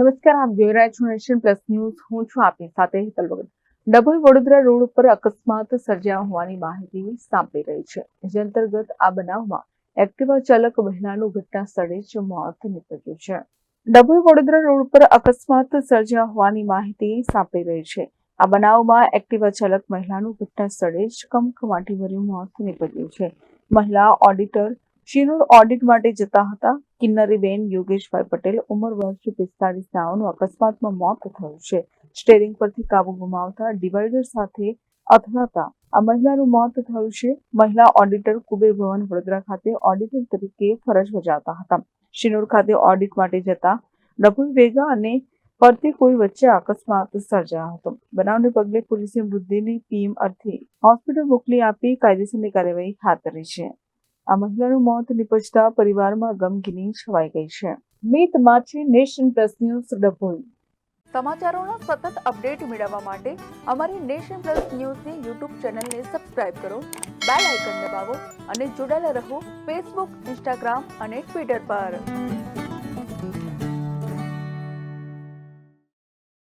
નમસ્કાર, આપ જોઈ રહ્યા છો નેશન પ્લસ ન્યૂઝ. હું છું આપની સાથે હેતલ વગર. ડભોઈ વડોદરા રોડ ઉપર અકસ્માત સર્જાયા હોવાની માહિતી સાંપડી રહી છે. જે અંતર્ગત આ બનાવમાં એક્ટિવા ચાલક મહિલાનું ઘટના સ્થળે જ મોત નીપજ્યું છે. ડભોઈ વડોદરા રોડ ઉપર અકસ્માત સર્જાયા હોવાની માહિતી સાંપડી રહી છે. આ બનાવમાં એક્ટિવા ચાલક મહિલાનું ઘટના સ્થળે જ કમકમાટીભર્યું મોત નીપજ્યું છે. મહિલા ઓડિટર શિનોર ઓડિટ માટે જતા હતા. કિન્નરીબેન યોગેશભાઈ પટેલ ઉંમર વર્ષ પિસ્તાળીસ નાઓનું અકસ્માતમાં મોત થયું છે. સ્ટેરિંગ પરથી કાબુ ગુમાવતા ડિવાઈડર સાથે અથડાતા આ મહિલાનું મોત થયું છે. મહિલા ઓડિટર કુબેર ભવન વડોદરા ખાતે ઓડિટર તરીકે ફરજ બજાવતા હતા. શિનોર ખાતે ઓડિટ માટે જતા ડભોઈ વેગા અને ફરતી કોઈ વચ્ચે અકસ્માત સર્જાયો હતો. બનાવને પગલે પોલીસે મૃતદેહને ટીમ અર્થે હોસ્પિટલ મોકલી આપી કાયદેસરની કાર્યવાહી હાથ ધરી છે. આ મહિલાનું મોત નિપજતા પરિવારમાં ગમગીની છવાઈ ગઈ છે. Mit Machhi nation plus news Dabhoi. સમાચારોના સતત અપડેટ મેળવવા માટે અમારી નેશન પ્લસ ન્યૂઝની યુટ્યુબ ચેનલને સબસ્ક્રાઇબ કરો, બેલ આઇકન દબાવો અને જોડાયેલા રહો ફેસબુક, ઇન્સ્ટાગ્રામ અને ટ્વિટર પર.